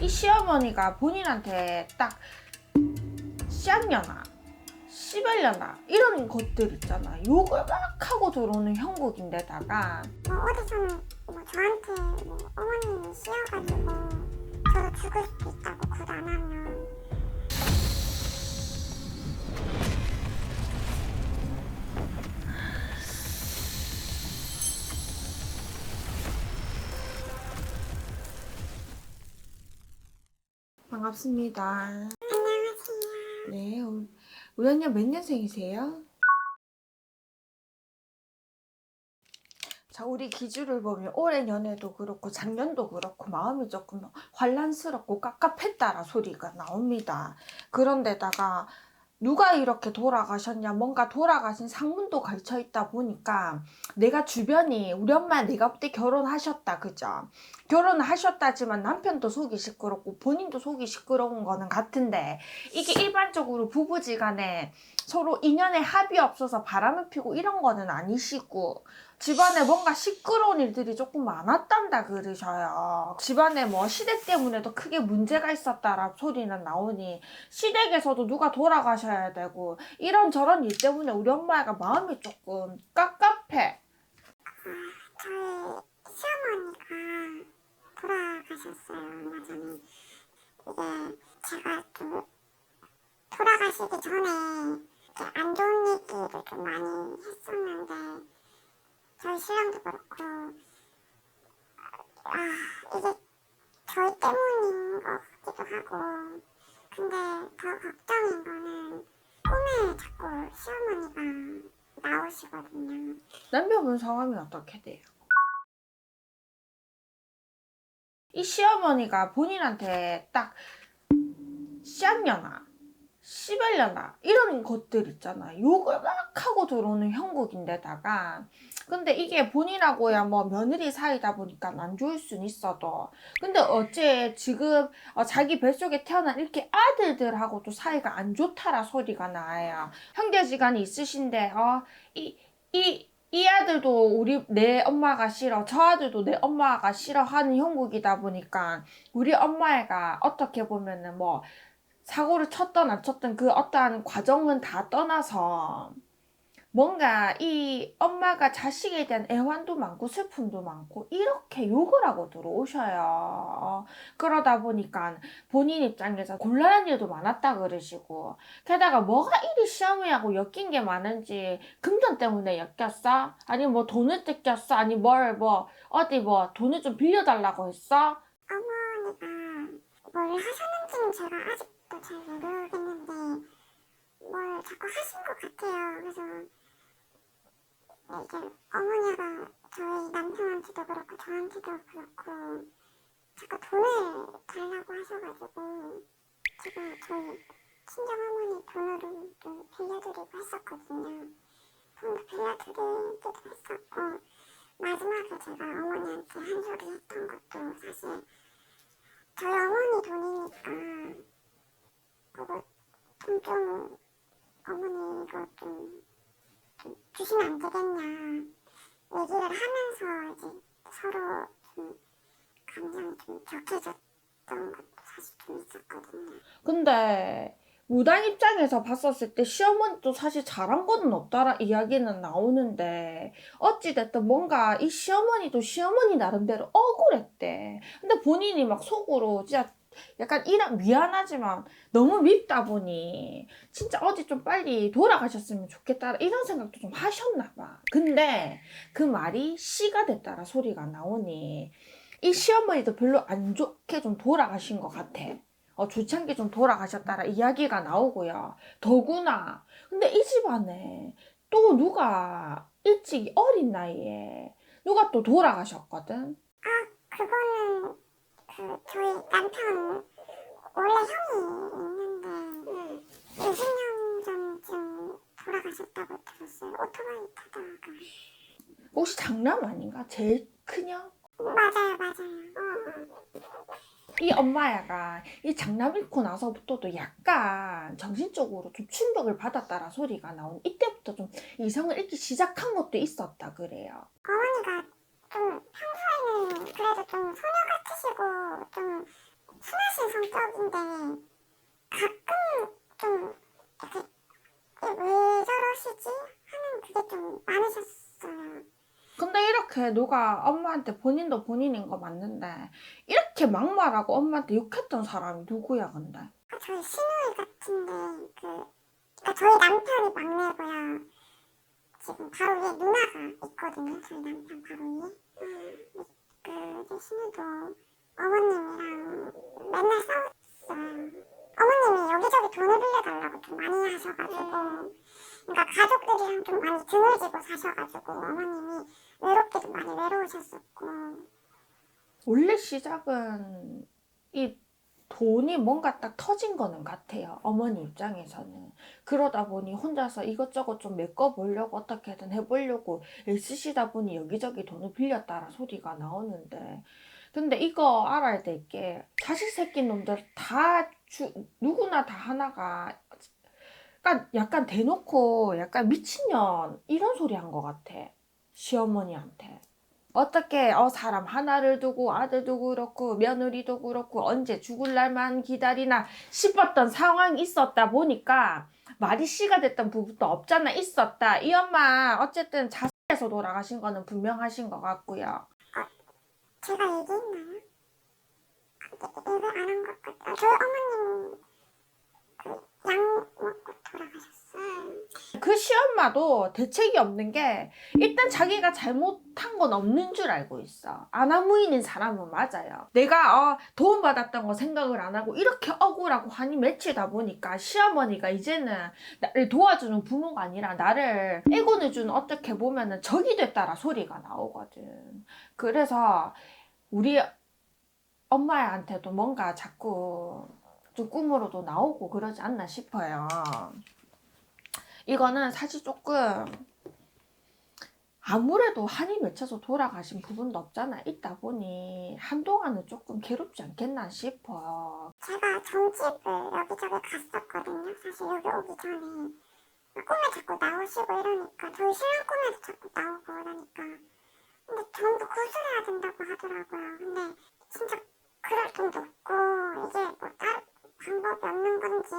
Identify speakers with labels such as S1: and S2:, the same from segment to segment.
S1: 이 시어머니가 본인한테 딱 쌍년아, 시발년아 이런 것들 있잖아. 욕을 막 하고 들어오는 형국인데다가
S2: 뭐 어디서는 뭐 저한테 뭐 어머님이 씌어가지고 저도 죽을 수도 있다고 굿안 하면
S1: 반갑습니다.
S2: 안녕하세요.
S1: 네, 우- 우리 언니 몇 년생이세요? 자, 우리 기준을 보면 올해 연애도 그렇고 작년도 그렇고 마음이 조금 환란스럽고 깝깝했다라 소리가 나옵니다. 그런데다가 누가 이렇게 돌아가셨냐, 뭔가 돌아가신 상문도 걸쳐 있다 보니까 내가 주변이 우리 엄마 내가 그때 결혼하셨다, 그죠? 결혼하셨다지만 남편도 속이 시끄럽고 본인도 속이 시끄러운 거는 같은데 이게 일반적으로 부부지간에 서로 인연에 합이 없어서 바람을 피고 이런 거는 아니시고 집안에 뭔가 시끄러운 일들이 조금 많았단다 그러셔요. 집안에 뭐 시댁 때문에도 크게 문제가 있었다라 소리는 나오니 시댁에서도 누가 돌아가셔야 되고 이런저런 일 때문에 우리 엄마가 마음이 조금 깝깝해.
S2: 저희 시어머니가 돌아가셨어요 얼마 전에 이게 제가 또 돌아가시기 전에 이렇게 안 좋은 얘기를 좀 많이 했었는데 저희 신랑도 그렇고 아 이게 저희 때문인 것 같기도 하고 근데 더 걱정인 거는 꿈에 자꾸 시어머니가 나오시거든요
S1: 남편분 성함이 어떻게 돼요? 이 시어머니가 본인한테 딱 쌍년아, 시발년아 이런 것들 있잖아. 욕을 막 하고 들어오는 형국인데다가 근데 이게 본인하고야 뭐 며느리 사이다 보니까 안 좋을 순 있어도 근데 어째 지금 어, 자기 뱃속에 태어난 이렇게 아들들하고도 사이가 안 좋다라 소리가 나요. 형제지간이 있으신데 어이 이, 이 아들도 우리 내 엄마가 싫어. 저 아들도 내 엄마가 싫어하는 형국이다 보니까 우리 엄마애가 어떻게 보면은 뭐 사고를 쳤던 안 쳤던 그 어떠한 과정은 다 떠나서 뭔가 이 엄마가 자식에 대한 애환도 많고 슬픔도 많고 이렇게 욕을 하고 들어오셔요. 그러다 보니까 본인 입장에서 곤란한 일도 많았다 그러시고 게다가 뭐가 이리 시어머니하고 엮인 게 많은지 금전 때문에 엮였어? 아니 뭐 돈을 뜯겼어? 아니 뭘 뭐 어디 뭐 돈을 좀 빌려달라고 했어?
S2: 어머니가 뭘 하셨는지는 제가 아직도 잘 모르겠는데 뭘 자꾸 하신 것 같아요. 그래서 이게 어머니가 저희 남편한테도 그렇고 저한테도 그렇고 자꾸 돈을 달라고 하셔가지고 제가 저희 친정어머니 돈으로 좀 빌려드리고 했었거든요. 돈도 빌려드리기도 했었고 마지막에 제가 어머니한테 한 소리 했던 것도 사실 저희 어머니 돈이니까 그거 돈좀 어머니가 좀, 좀 주시면 안 되겠냐 얘기를 하면서 이제 서로 좀 감정이 좀 격해졌던 것도 사실 좀 있었거든요.
S1: 근데 무당 입장에서 봤었을 때 시어머니도 사실 잘한 거는 없다라 이야기는 나오는데 어찌됐든 뭔가 이 시어머니도 시어머니 나름대로 억울했대. 근데 본인이 막 속으로 진짜 약간 이런 미안하지만 너무 밉다 보니 진짜 어디 좀 빨리 돌아가셨으면 좋겠다 이런 생각도 좀 하셨나 봐. 근데 그 말이 씨가 됐다라 소리가 나오니 이 시어머니도 별로 안 좋게 좀 돌아가신 것 같아. 어, 않게 좀 돌아가셨다라 이야기가 나오고요. 더구나 근데 이 집안에 또 누가 일찍 어린 나이에 누가 또 돌아가셨거든.
S2: 그거는 그 저희 남편 원래 형이 있는데 20년 전쯤 돌아가셨다고 들었어요. 오토바이 타다가.
S1: 혹시 장남 아닌가? 제일 큰형?
S2: 맞아요, 맞아요.
S1: 이 엄마야가 이 장남 잃고 나서부터도 약간 정신적으로 좀 충격을 받았다라 소리가 나온 이때부터 좀 이성을 잃기 시작한 것도 있었다 그래요.
S2: 어머니가 그래도 좀 소녀 같으시고 좀 순하신 성격인데 가끔 좀 이렇게 왜 저러시지 하는 그게 좀 많으셨어요.
S1: 근데 이렇게 누가 엄마한테 본인도 본인인 거 맞는데 이렇게 막말하고 엄마한테 욕했던 사람이 누구야 근데?
S2: 그 저희 시누이 같은데 그 그러니까 저희 남편이 막내고요. 지금 바로 위에 누나가 있거든요. 저희 남편 바로 위에. 음, 그 이제 신우도 어머님이랑 맨날 싸웠어요. 어머님이 여기저기 돈을 빌려달라고 좀 많이 하셔가지고 그러니까 가족들이랑 좀 많이 등을 지고 사셔가지고 어머님이 외롭기도 많이 외로우셨었고
S1: 원래 시작은 이 돈이 뭔가 딱 터진 거는 같아요. 어머니 입장에서는. 그러다 보니 혼자서 이것저것 좀 메꿔보려고 어떻게든 해보려고 애쓰시다 보니 여기저기 돈을 빌렸다라 소리가 나오는데. 근데 이거 알아야 될 게 자식 새끼 놈들 다 주, 누구나 다 하나가 약간, 약간 대놓고 약간 미친년 이런 소리 한 것 같아. 시어머니한테. 어떻게 어 사람 하나를 두고 아들 두고 그렇고 며느리도 그렇고 언제 죽을 날만 기다리나 싶었던 상황이 있었다 보니까 말이 씨가 됐던 부부도 없잖아 있었다 이 엄마 어쨌든 자살해서 돌아가신 거는 분명하신 것 같고요
S2: 제가 얘기했나요? 얘기 안한 것 같아요. 저희 어머님 그약 먹고 돌아가셨어요.
S1: 그 시엄마도 대책이 없는 게 일단 자기가 잘못한 건 없는 줄 알고 있어. 아나무인인 사람은 맞아요. 내가 어, 도움받았던 거 생각을 안 하고 이렇게 억울하고 한이 맺히다 보니까 시어머니가 이제는 나를 도와주는 부모가 아니라 나를 애곤해주는 어떻게 보면은 적이 됐다라 소리가 나오거든. 그래서 우리 엄마한테도 뭔가 자꾸 좀 꿈으로도 나오고 그러지 않나 싶어요. 이거는 사실 조금 아무래도 한이 맺혀서 돌아가신 부분도 없잖아. 있다 보니 한동안은 조금 괴롭지 않겠나 싶어요.
S2: 제가 점집을 여기저기 갔었거든요. 사실 여기 오기 전에 꿈에 자꾸 나오시고 이러니까 저희 신랑 꿈에도 자꾸 나오고 그러니까 근데 전부 구술해야 된다고 하더라고요. 근데 진짜 그럴 돈도 없고 이게 뭐 다른 방법이 없는 건지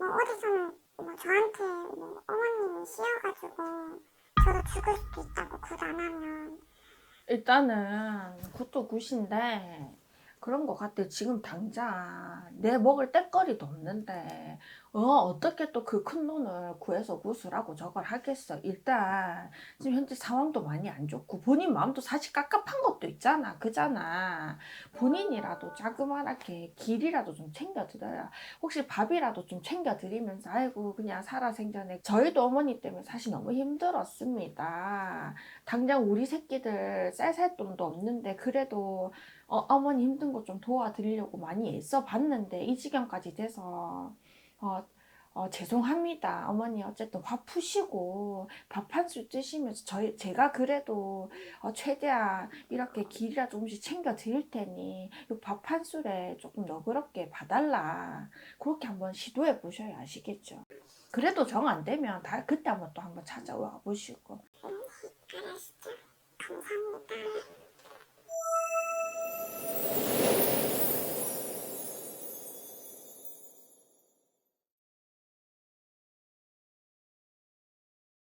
S2: 뭐 어디서는 뭐 저한테 뭐 어머님이 씌어가지고 저도 죽을 수도 있다고 굿 안 하면
S1: 일단은 굿도 굿인데 그런 것 같아. 지금 당장 내 먹을 떼거리도 없는데 어 어떻게 또 그 큰 돈을 구해서 구슬하고 저걸 하겠어. 일단 지금 현재 상황도 많이 안 좋고 본인 마음도 사실 깝깝한 것도 있잖아. 그잖아. 본인이라도 자그마하게 길이라도 좀 챙겨드려야 혹시 밥이라도 좀 챙겨드리면서 아이고 그냥 살아 생전에 저희도 어머니 때문에 사실 너무 힘들었습니다. 당장 우리 새끼들 쌀쌀 돈도 없는데 그래도 어, 어머니 힘든 거 좀 도와드리려고 많이 애써 봤는데 이 지경까지 돼서 어, 어, 죄송합니다. 어머니 어쨌든 화 푸시고 밥 한 술 드시면서 저희 제가 그래도 어, 최대한 이렇게 길이라 조금씩 챙겨 드릴 테니 밥 한 술에 조금 너그럽게 봐달라. 그렇게 한번 시도해 보셔야 아시겠죠. 그래도 정 안 되면 다 그때 한번 또 한번 찾아와 보시고.
S2: 감사합니다.